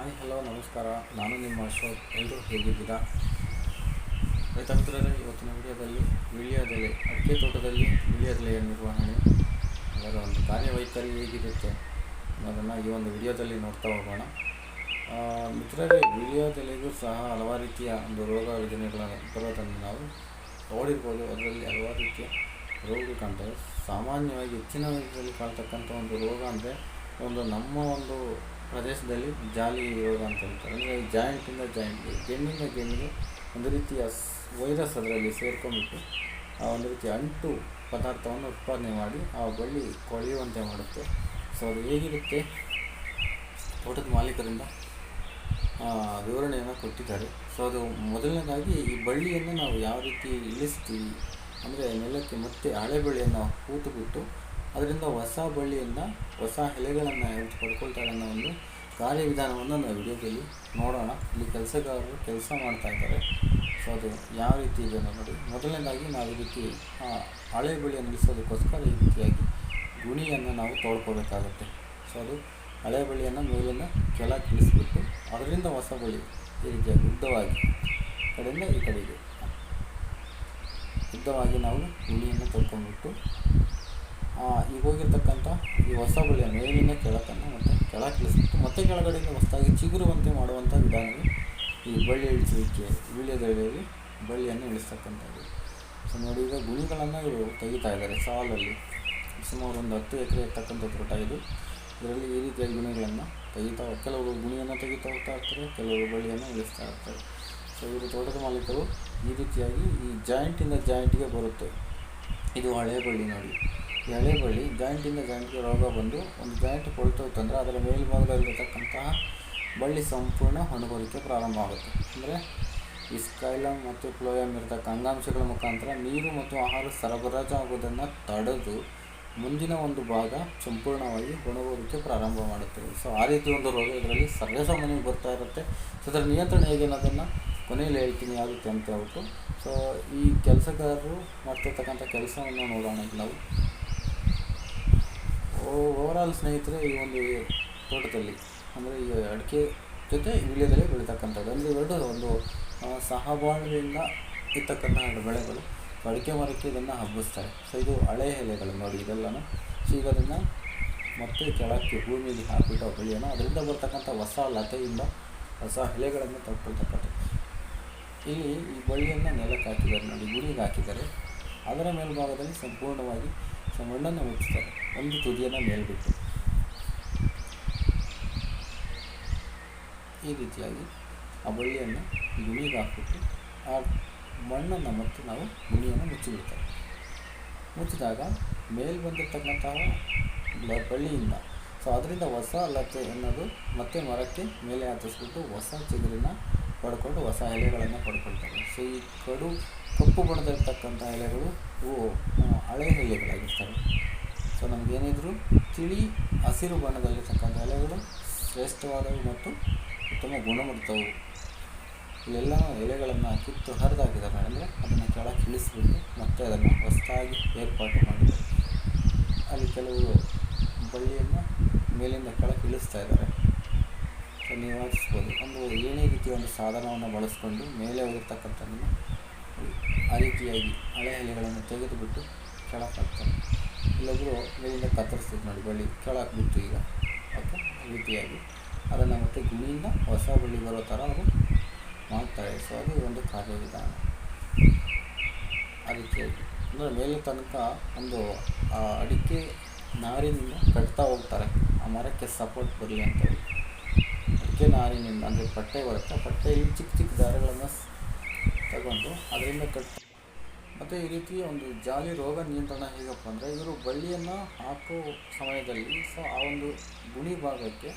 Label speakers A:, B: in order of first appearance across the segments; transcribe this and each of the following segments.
A: Hi, hello, ನಮಸ್ಕಾರ. ನಾನು ನಿಮ್ಮ ಅಶೋಕ್. ಎಲ್ಲರೂ ಹೇಗಿದ್ದೀರಾ? ರೈತ ಮಿತ್ರರೇ ಇವತ್ತಿನ ವಿಡಿಯೋದಲ್ಲಿ ವಿಳ್ಯದೆಲೆ ಅಡಿಕೆ ತೋಟದಲ್ಲಿ ವಿಳ್ಯದೆಲೆಯ ನಿರ್ವಹಣೆ, ಅದರ ಒಂದು ಕಾರ್ಯವೈಖರಿ ಹೇಗಿರುತ್ತೆ ಅನ್ನೋದನ್ನು ಈ ಒಂದು ವಿಡಿಯೋದಲ್ಲಿ ನೋಡ್ತಾ ಹೋಗೋಣ. ಮಿತ್ರರೇ ವಿಳ್ಯದೆಲೆಗೂ ಸಹ ಹಲವಾರು ರೀತಿಯ ಒಂದು ರೋಗ ರುಜಿನಗಳನ್ನು ಬರೋದನ್ನು ನಾವು ನೋಡಿರ್ಬೋದು. ಅದರಲ್ಲಿ ಹಲವಾರು ರೀತಿಯ ರೋಗಗಳು ಕಾಣ್ತವೆ. ಸಾಮಾನ್ಯವಾಗಿ ಹೆಚ್ಚಿನ ಇದರಲ್ಲಿ ಕಾಣ್ತಕ್ಕಂಥ ಒಂದು ರೋಗ ಅಂದರೆ ಒಂದು ನಮ್ಮ ಒಂದು ಪ್ರದೇಶದಲ್ಲಿ ಜಾಲಿ ರೋಗ ಅಂತ ಹೇಳ್ತಾರೆ. ಅಂದರೆ ಜಾಯಿಂಟಿಂದ ಜಾಯಿಂಟ್ಗೆ ಗೆಣ್ಣಿಂದ ಗೆಣ್ಣಿಗೆ ಒಂದು ರೀತಿಯ ವೈರಸ್ ಅದರಲ್ಲಿ ಸೇರ್ಕೊಂಡ್ಬಿಟ್ಟು ಆ ಒಂದು ರೀತಿಯ ಅಂಟು ಪದಾರ್ಥವನ್ನು ಉತ್ಪಾದನೆ ಮಾಡಿ ಆ ಬಳ್ಳಿ ಕೊಳೆಯುವಂತೆ ಮಾಡುತ್ತೆ. ಸೊ ಅದು ಹೇಗಿರುತ್ತೆ? ತೋಟದ ಮಾಲೀಕರಿಂದ ವಿವರಣೆಯನ್ನು ಕೊಟ್ಟಿದ್ದಾರೆ. ಸೊ ಅದು ಮೊದಲನೇದಾಗಿ ಈ ಬಳ್ಳಿಯನ್ನು ನಾವು ಯಾವ ರೀತಿ ಇಳಿಸ್ತೀವಿ? ಅಂದರೆ ನೆಲಕ್ಕೆ ಮತ್ತೆ ಹಳೆ ಬಳ್ಳಿಯನ್ನು ಹೂತು ಬಿಟ್ಟು ಅದರಿಂದ ಹೊಸ ಬಳ್ಳಿಯಿಂದ ಹೊಸ ಎಲೆಗಳನ್ನು ಯಾವತ್ತು ಪಡ್ಕೊಳ್ತಾರೆ ಅನ್ನೋ ಒಂದು ಕಾರ್ಯವಿಧಾನವನ್ನು ನಾವು ವಿಡಿಯೋದಲ್ಲಿ ನೋಡೋಣ. ಇಲ್ಲಿ ಕೆಲಸಗಾರರು ಕೆಲಸ ಮಾಡ್ತಾ ಇದ್ದಾರೆ. ಸೊ ಅದು ಯಾವ ರೀತಿ ಇದೆ ನೋಡಿ. ಮೊದಲನೇದಾಗಿ ನಾವು ಈ ರೀತಿ ಹಳೆ ಬಳ್ಳಿಯನ್ನು ಇಳಿಸೋದಕ್ಕೋಸ್ಕರ ಈ ರೀತಿಯಾಗಿ ಗುಣಿಯನ್ನು ನಾವು ತೋಡ್ಕೋಬೇಕಾಗುತ್ತೆ ಸೊ ಅದು ಹಳೆ ಬಳ್ಳಿಯನ್ನು ಮೇಲಿಂದ ಕೆಳ ಇಳಿಸ್ಬಿಟ್ಟು ಅದರಿಂದ ಹೊಸ ಬಳ್ಳಿ ಈ ರೀತಿಯಾಗಿ ಉದ್ದವಾಗಿ ಕಡೆಯಿಂದ ಈ ಕಡೆಗೆ ಉದ್ದವಾಗಿ ನಾವು ಗುಣಿಯನ್ನು ತೊಳ್ಕೊಂಡ್ಬಿಟ್ಟು ಆ, ಈಗ ಹೋಗಿರ್ತಕ್ಕಂಥ ಈ ಹೊಸ ಬಳ್ಳಿಯ ಮೇಲಿನ ಕೆಳಕನ್ನು ಮತ್ತು ಇಳಿಸ್ಬಿಟ್ಟು ಮತ್ತೆ ಕೆಳಗಡೆಯಿಂದ ಹೊಸದಾಗಿ ಚಿಗುರುವಂತೆ ಮಾಡುವಂಥ ವಿಧಾನವೇ ಈ ಬಳ್ಳಿ ಇಳಿಸುವಿಕೆ ವೀಳ್ಯದೆಲೆಯಲ್ಲಿ ಬಳ್ಳಿಯನ್ನು ಇಳಿಸ್ತಕ್ಕಂಥದ್ದು. ಸೊ ನೋಡಿ, ಈಗ ಗುಣಿಗಳನ್ನು ಇವರು ತೆಗಿತಾ ಇದ್ದಾರೆ ಸಾಲಲ್ಲಿ. ಸುಮಾರು ಒಂದು ಹತ್ತು ಎಕರೆ ಇರ್ತಕ್ಕಂಥ ತೋಟ ಇದು. ಇದರಲ್ಲಿ ಈ ರೀತಿಯ ಗುಣಿಗಳನ್ನು ತೆಗಿತಾ, ಕೆಲವರು ಗುಣಿಯನ್ನು ತೆಗಿತಾ ಹೋಗ್ತಾ ಇರ್ತಾರೆ, ಕೆಲವರು ಬಳ್ಳಿಯನ್ನು ಇಳಿಸ್ತಾ ಇರ್ತಾರೆ. ಸೊ ಇವರು ತೋಟದ ಮಾಲೀಕರು ಈ ರೀತಿಯಾಗಿ ಈ ಜಾಯಿಂಟಿಂದ ಜಾಯಿಂಟಿಗೆ ಬರುತ್ತೆ. ಇದು ಹಳೆಯ ಬಳ್ಳಿ ನೋಡಿ. ಈ ಬಳಿ ಜಾಯಿಂಟಿಂದ ಜಾಯಿಂಟ್ಗೆ ರೋಗ ಬಂದು ಒಂದು ಜಾಯಿಂಟ್ ಕೊಳ್ತೋಯ್ತಂದ್ರೆ ಅದರ ಮೇಲ್ಭಾಗದಲ್ಲಿರತಕ್ಕಂತಹ ಬಳ್ಳಿ ಸಂಪೂರ್ಣ ಒಣಗೋಲಿಕ್ಕೆ ಪ್ರಾರಂಭ ಆಗುತ್ತೆ. ಅಂದರೆ ಇಸ್ಕೈಲಮ್ ಸ್ಕೈಲಮ್ ಮತ್ತು ಫ್ಲೋಯಮ್ ಇರತಕ್ಕ ಅಂಗಾಂಶಗಳ ಮುಖಾಂತರ ನೀರು ಮತ್ತು ಆಹಾರ ಸರಬರಾಜು ಆಗೋದನ್ನು ತಡೆದು ಮುಂದಿನ ಒಂದು ಭಾಗ ಸಂಪೂರ್ಣವಾಗಿ ಹೊಣೆಗೋರಿಕೆ ಪ್ರಾರಂಭ ಮಾಡುತ್ತೆ. ಸೊ ಆ ರೀತಿ ಒಂದು ರೋಗ ಇದರಲ್ಲಿ ಸರ್ವೇಸಾಮಾನ್ಯವಾಗಿ ಬರ್ತಾ ಇರುತ್ತೆ. ಸೊ ಅದರ ನಿಯಂತ್ರಣ ಹೇಗೆ ಅನ್ನೋದನ್ನು ಕೊನೆಯಲ್ಲಿ ಹೇಳ್ತೀನಿ. ಆಗುತ್ತೆ ಅಂತ ಹೇಳ್ಬಿಟ್ಟು. ಸೊ ಈ ಕೆಲಸಗಾರರು ಮಾಡ್ತಿರ್ತಕ್ಕಂಥ ಕೆಲಸವನ್ನು ನೋಡೋಣ ನಾವು ಓವರಾಲ್ ಸ್ನೇಹಿತರೆ, ಈ ಒಂದು ತೋಟದಲ್ಲಿ, ಅಂದರೆ ಈ ಅಡಿಕೆ ಜೊತೆ ವೀಳ್ಯದೆಲೆ ಬೆಳೀತಕ್ಕಂಥದ್ದು. ಅಂದರೆ ಇವೆರಡು ಒಂದು ಸಹಬಾಳ್ವೆಯಿಂದ ಇರ್ತಕ್ಕಂಥ ಎರಡು ಬೆಳೆಗಳು. ಅಡಿಕೆ ಮರಕ್ಕೆ ಇದನ್ನು ಹಬ್ಬಿಸ್ತಾರೆ. ಸೊ, ಇದು ಹಳೆ ಎಲೆಗಳು ನೋಡಿ, ಇದೆಲ್ಲನೂ. ಸೊ, ಈಗ ಅದನ್ನು ಮತ್ತೆ ಕೆಳಕ್ಕೆ ಭೂಮಿಯಲ್ಲಿ ಹಾಕಿಬಿಟ್ಟು ಬೆಳೆಯೋಣ. ಅದರಿಂದ ಬರ್ತಕ್ಕಂಥ ಹೊಸ ಲತೆಯಿಂದ ಹೊಸ ಎಲೆಗಳನ್ನು ತಗೊಳ್ತಕ್ಕಂಥದ್ದು ಇಲ್ಲಿ ಈ ಬಳ್ಳಿಯನ್ನು ನೆಲಕ್ಕೆ ಹಾಕಿದ್ದಾರೆ ನೋಡಿ ಗುಡಿಗೆ ಹಾಕಿದ್ದಾರೆ. ಅದರ ಮೇಲ್ಭಾಗದಲ್ಲಿ ಸಂಪೂರ್ಣವಾಗಿ ಮಣ್ಣನ್ನು ಮುಚ್ಚುತ್ತಾರೆ ಒಂದು ತುದಿಯನ್ನು ಮೇಲ್ಬಿಟ್ಟು. ಈ ರೀತಿಯಾಗಿ ಆ ಬಳ್ಳಿಯನ್ನು ಗುಣಿಗೆ ಹಾಕ್ಬಿಟ್ಟು ಆ ಮಣ್ಣನ್ನು ಮತ್ತು ನಾವು ಗುಣಿಯನ್ನು ಮುಚ್ಚಿಬಿಡ್ತೇವೆ. ಮುಚ್ಚಿದಾಗ ಮೇಲ್ ಬಂದಿರತಕ್ಕಂತಹ ಬಳ್ಳಿಯಿಂದ, ಸೊ ಅದರಿಂದ ಹೊಸ ಲತೆ ಅನ್ನೋದು ಮತ್ತೆ ಮರಕ್ಕೆ ಮೇಲೆ ಹತ್ತಿಸ್ಬಿಟ್ಟು ಹೊಸ ಚಿಗುರಿನ ಪಡ್ಕೊಂಡು ಹೊಸ ಎಲೆಗಳನ್ನು ಪಡ್ಕೊಳ್ತಾರೆ ಸೊ ಈ ಕಡು ಕಪ್ಪು ಬಣ್ಣದಲ್ಲಿರ್ತಕ್ಕಂಥ ಎಲೆಗಳು ಹಳೆ ಎಲೆಗಳಾಗಿರ್ತವೆ ಸೊ ನಮಗೇನಿದ್ರು ತಿಳಿ, ಹಸಿರು ಬಣ್ಣದಲ್ಲಿರ್ತಕ್ಕಂಥ ಎಲೆಗಳು ಶ್ರೇಷ್ಠವಾದವು ಮತ್ತು ಉತ್ತಮ ಗುಣಮಟ್ಟವು ಇಲ್ಲೆಲ್ಲ ಎಲೆಗಳನ್ನು ಕಿತ್ತು ಹರಿದಾಕಿದ್ದಾರೆ ಅಂದರೆ ಅದನ್ನು ಕೆಳಗೆ ಇಳಿಸ್ಬಿಟ್ಟು ಮತ್ತೆ ಅದನ್ನು ಹೊಸದಾಗಿ ಏರ್ಪಾಟು ಮಾಡಿದ್ದಾರೆ ಅಲ್ಲಿ ಕೆಲವರು ಬಳ್ಳಿಯನ್ನು ಮೇಲಿಂದ ಕೆಳಗೆ ಇಳಿಸ್ತಾ ಇದ್ದಾರೆ. ಸೊ ನಿವಾರಿಸ್ಬೋದು ಒಂದು ಏನೇ ರೀತಿಯ ಒಂದು ಸಾಧನವನ್ನು ಬಳಸ್ಕೊಂಡು ಮೇಲೆ ಹೋಗಿರ್ತಕ್ಕಂಥದ್ದನ್ನು ಆ ರೀತಿಯಾಗಿ ಹಳೆ ಎಲೆಗಳನ್ನು ತೆಗೆದುಬಿಟ್ಟು ಕೆಳಗೆ ಹಾಕ್ತಾನೆ. ಇಲ್ಲೊಬ್ಬರು ಮೇಲಿಂದ ಕತ್ತರಿಸ್ತೀವಿ ನೋಡಿ, ಬಳ್ಳಿ ಕೆಳಕ್ಕೆ ಬಿತ್ತು ಈಗ. ಓಕೆ ರೀತಿಯಾಗಿ ಅದನ್ನು ಮತ್ತೆ ಗುಣಿಯಿಂದ ಹೊಸ ಬಳ್ಳಿ ಬರೋ ಥರ ಅವರು ಮಾಡ್ತಾರೆ ಸೊ ಅದು ಒಂದು ಕಾರ್ಯವಿಧಾನ. ಆ ರೀತಿಯಾಗಿ ಅಂದರೆ ಮೇಲೆ ತನಕ ಒಂದು ಅಡಿಕೆ ನಾರಿನಿಂದ ಕಟ್ತಾ ಹೋಗ್ತಾರೆ. ಆ ಮರಕ್ಕೆ ಸಪೋರ್ಟ್ ಬರಲಿ ಅಂತೇಳಿ ಅಡಿಕೆ ನಾರಿನಿಂದ, ಅಂದರೆ ಪಟ್ಟೆ ಬರುತ್ತೆ. ಪಟ್ಟೆಯಲ್ಲಿ ಚಿಕ್ಕ ಚಿಕ್ಕ ದಾರಗಳನ್ನು ತಗೊಂಡು ಅದರಿಂದ ಕಟ್ ಮತ್ತು ಈ ರೀತಿ ಒಂದು ಜಾಲಿ ರೋಗ ನಿಯಂತ್ರಣ ಹೇಗಪ್ಪ ಅಂದರೆ ಇವರು ಬಳ್ಳಿಯನ್ನು ಹಾಕೋ ಸಮಯದಲ್ಲಿ ಸೊ ಆ ಒಂದು ಗುಣಿ ಭಾಗಕ್ಕೆ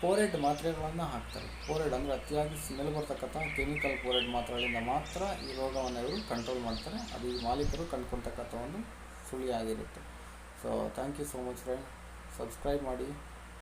A: ಪೋರೆಡ್ ಮಾತ್ರೆಗಳನ್ನು ಹಾಕ್ತಾರೆ. ಪೋರೆಡ್ ಅಂದರೆ ಅತಿಯಾಗಿ ಸ್ಮೆಲ್ ಬರ್ತಕ್ಕಂಥ ಕೆಮಿಕಲ್ ಪೋರೆಡ್ ಮಾತ್ರೆಗಳಿಂದ ಮಾತ್ರ ಈ ರೋಗವನ್ನು ಇವರು ಕಂಟ್ರೋಲ್ ಮಾಡ್ತಾರೆ. ಅದು ಈ ಮಾಲೀಕರು ಕಂಡುಕೊಳ್ತಕ್ಕಂಥ ಒಂದು ಸುಳಿಯಾಗಿರುತ್ತೆ so thank you so much friend subscribe ಮಾಡಿ.